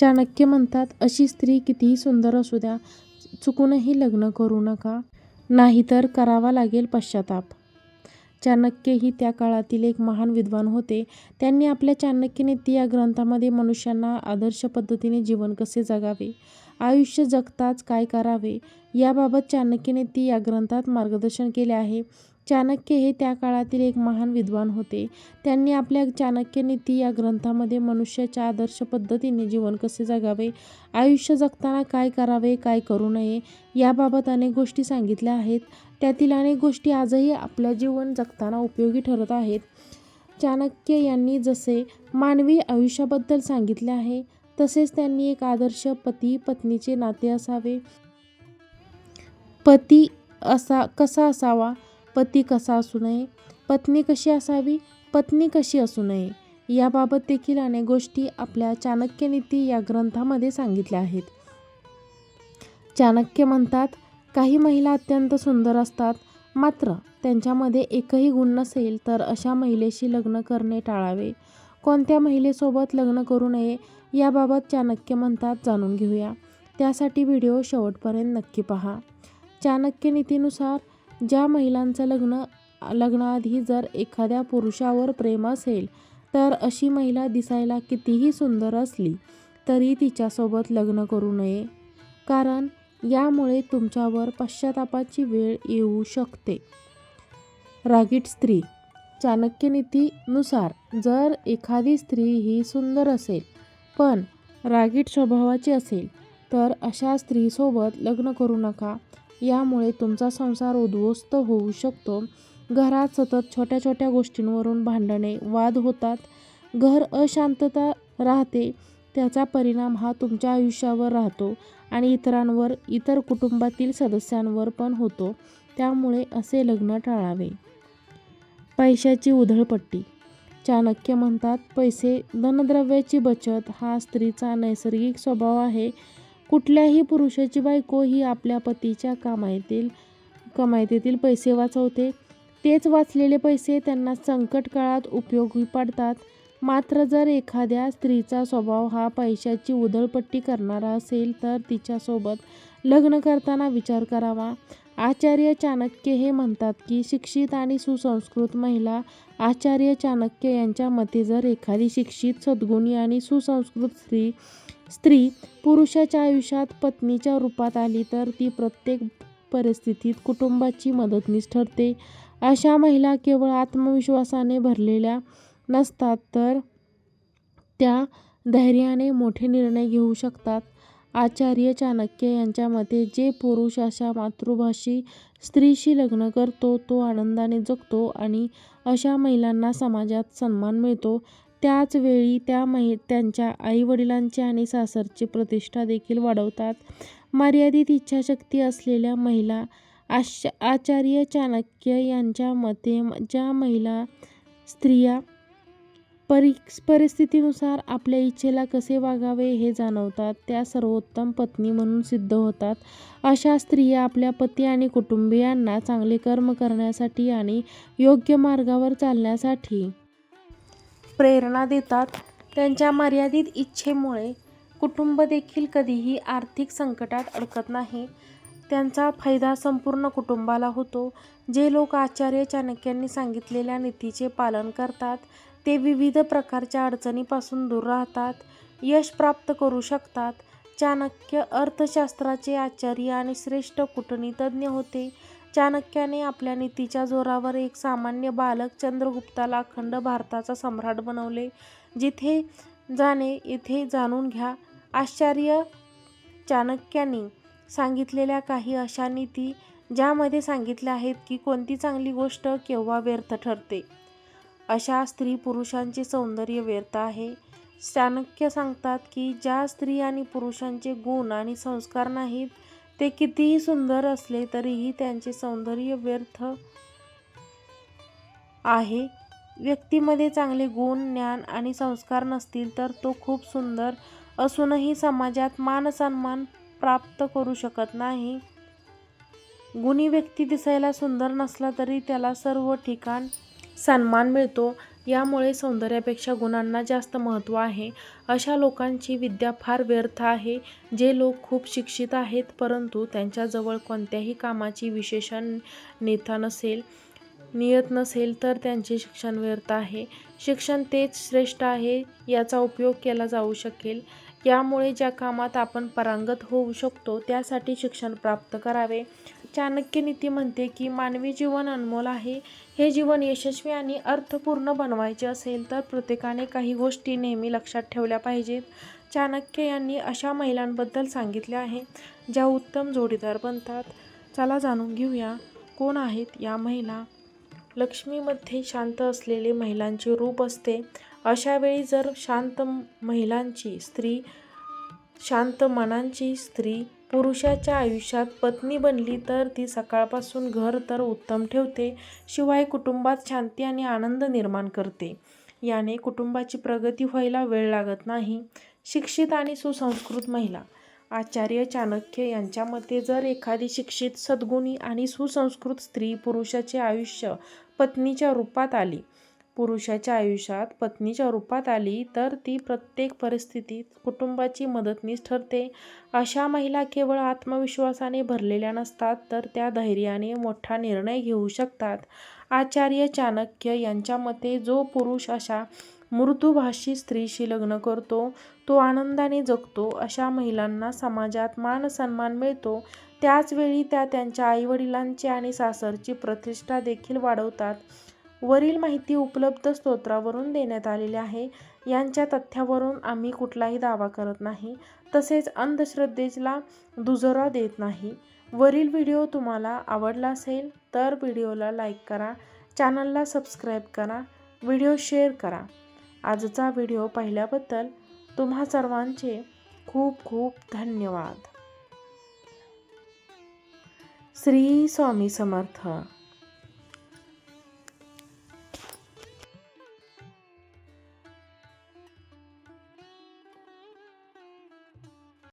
चाणक्य म्हणतात अशी स्त्री कितीही सुंदर असू द्या चुकूनही लग्न करू नका नाहीतर करावा लागेल पश्चाताप. चाणक्य ही त्या काळातील एक महान विद्वान होते. त्यांनी आपल्या चाणक्यनीती या ग्रंथामध्ये मनुष्यांना आदर्श पद्धतीने जीवन कसे जगावे आयुष्य जगताच काय करावे याबाबत चाणक्यनीती या ग्रंथात मार्गदर्शन केले आहे. चाणक्य हे त्या काळातील एक महान विद्वान होते. त्यांनी आपल्या चाणक्यनीती या ग्रंथामध्ये मनुष्याच्या आदर्श पद्धतीने जीवन कसे जगावे आयुष्य जगताना काय करावे काय करू नये याबाबत अनेक गोष्टी सांगितल्या आहेत. त्यातील अनेक गोष्टी आजही आपल्या जीवन जगताना उपयोगी ठरत आहेत. चाणक्य यांनी जसे मानवी आयुष्याबद्दल सांगितले आहे तसेच त्यांनी एक आदर्श पती पत्नीचे नाते असावे. पती असा कसा असावा पती कसा असू नये पत्नी कशी असावी पत्नी कशी असू नये याबाबत देखील अनेक गोष्टी आपल्या चाणक्यनीती या ग्रंथामध्ये सांगितल्या आहेत. चाणक्य म्हणतात काही महिला अत्यंत सुंदर असतात मात्र त्यांच्यामध्ये एकही गुण नसेल तर अशा महिलेशी लग्न करणे टाळावे. कोणत्या महिलेसोबत लग्न करू नये याबाबत चाणक्य म्हणतात जाणून घेऊया. त्यासाठी व्हिडिओ शेवटपर्यंत नक्की पहा. चाणक्य नीतीनुसार ज्या महिलांचं लग्न लग्नाआधी जर एखाद्या पुरुषावर प्रेम असेल तर अशी महिला दिसायला कितीही सुंदर असली तरी तिच्यासोबत लग्न करू नये. कारण यामुळे तुमच्यावर पश्चातापाची वेळ येऊ शकते. रागीट स्त्री चाणक्यनीतीनुसार जर एखादी स्त्री ही सुंदर असेल पण रागीट स्वभावाची असेल तर अशा स्त्रीसोबत लग्न करू नका. यामुळे तुमचा संसार उद्ध्वस्त होऊ शकतो. घरात सतत छोट्या छोट्या गोष्टींवरून भांडणे वाद होतात. घर अशांतता राहते त्याचा परिणाम हा तुमच्या आयुष्यावर राहतो आणि इतरांवर इतर कुटुंबातील सदस्यांवर पण होतो. त्यामुळे असे लग्न टाळावे. पैशाची उधळपट्टी. चाणक्य म्हणतात पैसे धनद्रव्याची बचत हा स्त्रीचा नैसर्गिक स्वभाव आहे. कुठल्याही पुरुषाची बायको ही आपल्या पतीच्या कमाईतील कमाईतीतील पैसे वाचवते. तेच वाचलेले पैसे त्यांना संकट काळात उपयोगी पडतात. मात्र जर एखाद्या स्त्रीचा स्वभाव हा पैशाची उधळपट्टी करणारा असेल तर तिच्यासोबत लग्न करताना विचार करावा. आचार्य चाणक्य हे म्हणतात की शिक्षित आणि सुसंस्कृत महिला आचार्य चाणक्य यांच्या मते जर एखादी शिक्षित सद्गुणी आणि सुसंस्कृत स्त्री स्त्री पुरुषाच्या आयुष्यात पत्नीच्या रूपात आली तर ती प्रत्येक परिस्थितीत कुटुंबाची मदतनीस ठरते. अशा महिला केवळ आत्मविश्वासाने भरलेल्या नसतात तर त्या धैर्याने मोठे निर्णय घेऊ शकतात. आचार्य चाणक्य यांच्या मते जे पुरुष अशा मातृभाषी स्त्रीशी लग्न करतो तो आनंदाने जगतो आणि अशा महिलांना समाजात सन्मान मिळतो. त्याचवेळी त्या महि त्यांच्या आईवडिलांची आणि सासरची प्रतिष्ठा देखील वाढवतात. मर्यादित इच्छाशक्ती असलेल्या महिला आश आचार्य चाणक्य यांच्या मते ज्या महिला स्त्रिया परि परिस्थितीनुसार आपल्या इच्छेला कसे वागावे हे जाणवतात. त्या सर्वोत्तम पत्नी म्हणून सिद्ध होतात. अशा स्त्रिया आपल्या पती आणि कुटुंबियांना चांगले कर्म करण्यासाठी आणि योग्य मार्गावर चालण्यासाठी प्रेरणा देतात. त्यांच्या मर्यादित इच्छेमुळे कुटुंब देखील कधीही आर्थिक संकटात अडकत नाही. त्यांचा फायदा संपूर्ण कुटुंबाला होतो. जे लोक आचार्य चाणक्यांनी सांगितलेल्या नीतीचे पालन करतात ते विविध प्रकारच्या अडचणीपासून दूर राहतात यश प्राप्त करू शकतात. चाणक्य अर्थशास्त्राचे आचार्य आणि श्रेष्ठ कूटनीतज्ञ होते. चाणक्याने आपल्या नीतीच्या जोरावर एक सामान्य बालक चंद्रगुप्ताला अखंड भारताचा सम्राट बनवले. जिथे जाणे इथे जाणून घ्या. आश्चर्य! चाणक्याने सांगितलेल्या काही अशा नीती ज्यामध्ये सांगितल्या आहेत की कोणती चांगली गोष्ट केव्हा व्यर्थ ठरते. अशा स्त्री पुरुषांचे सौंदर्य व्यर्थ आहे. चाणक्य सांगतात की ज्या स्त्री आणि पुरुषांचे गुण आणि संस्कार नाहीत ते कितीही सुंदर असले तरीही त्यांचे सौंदर्य व्यर्थ आहे. व्यक्तीमध्ये चांगले गुण ज्ञान आणि संस्कार नसतील तर तो खूप सुंदर असूनही समाजात मानसन्मान प्राप्त करू शकत नाही. गुणी व्यक्ती दिसायला सुंदर नसला तरी त्याला सर्व ठिकाण सन्मान मिळतो. यामुळे सौंदर्यापेक्षा गुणांना जास्त महत्त्व आहे. अशा लोकांची विद्या फार व्यर्थ आहे. जे लोक खूप शिक्षित आहेत परंतु त्यांच्याजवळ कोणत्याही कामाची विशेषण नेता नसेल नियत नसेल तर त्यांचे शिक्षण व्यर्थ आहे. शिक्षण तेच श्रेष्ठ आहे याचा उपयोग केला जाऊ शकेल. यामुळे ज्या कामात आपण पारंगत होऊ शकतो त्यासाठी शिक्षण प्राप्त करावे. चाणक्य नीती म्हणते की मानवी जीवन अनमोल आहे. हे जीवन यशस्वी आणि अर्थपूर्ण बनवायचे असेल तर प्रत्येकाने काही गोष्टी नेहमी लक्षात ठेवल्या पाहिजेत. चाणक्य यांनी अशा महिलांबद्दल सांगितले आहे ज्या उत्तम जोडीदार बनतात. चला जाणून घेऊया कोण आहेत या महिला? लक्ष्मीमध्ये शांत असलेले महिलांचे रूप असते. अशावेळी जर शांत महिलांची स्त्री शांत मनांची स्त्री पुरुषाच्या आयुष्यात पत्नी बनली तर ती सकाळपासून घर तर उत्तम ठेवते शिवाय कुटुंबात शांती आणि आनंद निर्माण करते. याने कुटुंबाची प्रगती व्हायला वेळ लागत नाही. शिक्षित आणि सुसंस्कृत महिला. आचार्य चाणक्य यांच्या मते जर एखादी शिक्षित सद्गुणी आणि सुसंस्कृत स्त्री पुरुषाचे आयुष्य पत्नीच्या रूपात आली पुरुषाच्या आयुष्यात पत्नीच्या रूपात आली तर ती प्रत्येक परिस्थितीत कुटुंबाची मदतनीस ठरते. अशा महिला केवळ आत्मविश्वासाने भरलेल्या नसतात तर त्या धैर्याने मोठा निर्णय घेऊ शकतात. आचार्य चाणक्य यांच्या मते जो पुरुष अशा मृदुभाषी स्त्रीशी लग्न करतो तो आनंदाने जगतो. अशा महिलांना समाजात मान सन्मान मिळतो. त्याचवेळी त्या त्यांच्या आईवडिलांची आणि सासरची प्रतिष्ठा देखील वाढवतात. वरील माहिती उपलब्ध स्तोत्रावरून देण्यात आलेली आहे. यांच्या तथ्यावरून आम्ही कुठलाही दावा करत नाही. तसेच अंधश्रद्धेला दुजोरा देत नाही. वरील व्हिडिओ तुम्हाला आवडला असेल तर व्हिडिओला लाईक करा. चॅनलला सबस्क्राईब करा. व्हिडिओ शेअर करा. आजचा व्हिडिओ पाहिल्याबद्दल तुम्हा सर्वांचे खूप खूप धन्यवाद. श्री स्वामी समर्थ.